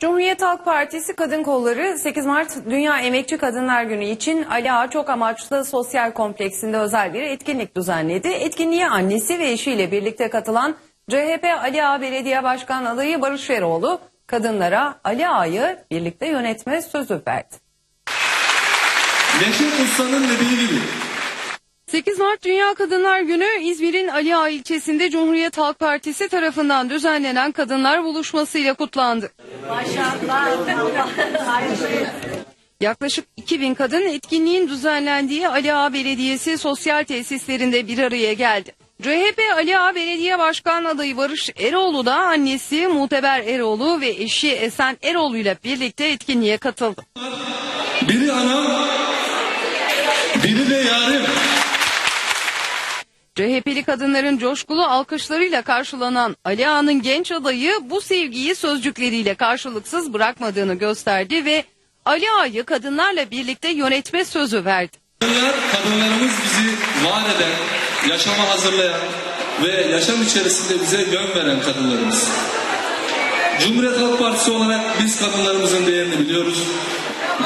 Cumhuriyet Halk Partisi Kadın Kolları 8 Mart Dünya Emekçi Kadınlar Günü için Ali Ağa Çok Amaçlı Sosyal Kompleksinde özel bir etkinlik düzenledi. Etkinliğe annesi ve eşiyle birlikte katılan CHP Ali Ağa Belediye Başkan adayı Barış Eroğlu kadınlara Ali Ağa'yı birlikte yönetme sözü verdi. Neşet Usta'nın dediği gibi 8 Mart Dünya Kadınlar Günü İzmir'in Ali Ağa ilçesinde Cumhuriyet Halk Partisi tarafından düzenlenen kadınlar buluşmasıyla kutlandı. Yaklaşık 2000 kadın etkinliğin düzenlendiği Ali Ağa Belediyesi sosyal tesislerinde bir araya geldi. CHP Ali Ağa Belediye Başkan adayı Barış Eroğlu da annesi Muteber Eroğlu ve eşi Esen Eroğlu ile birlikte etkinliğe katıldı. biri anam, biri de yarim. CHP'li kadınların coşkulu alkışlarıyla karşılanan Ali Ağa'nın genç adayı bu sevgiyi sözcükleriyle karşılıksız bırakmadığını gösterdi ve Ali Ağa'yı kadınlarla birlikte yönetme sözü verdi. Kadınlar, kadınlarımız bizi var eden, yaşama hazırlayan ve yaşam içerisinde bize yön veren kadınlarımız. Cumhuriyet Halk Partisi olarak biz kadınlarımızın değerini biliyoruz.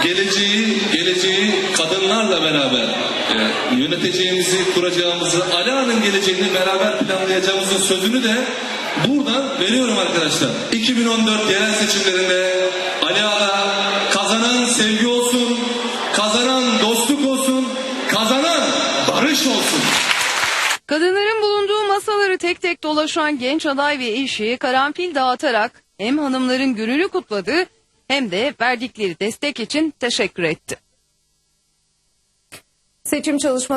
Geleceği, geleceği kadınlarla beraber e, yöneteceğimizi, kuracağımızı, Ala'nın geleceğini beraber planlayacağımızın sözünü de buradan veriyorum arkadaşlar. 2014 yerel seçimlerinde Ali Ağa kazanan sevgi olsun, kazanan dostluk olsun, kazanan barış olsun. Kadınların bulunduğu masaları tek tek dolaşan genç aday ve eşi karanfil dağıtarak hem hanımların gününü kutladı hem de verdikleri destek için teşekkür etti. Seçim çalışması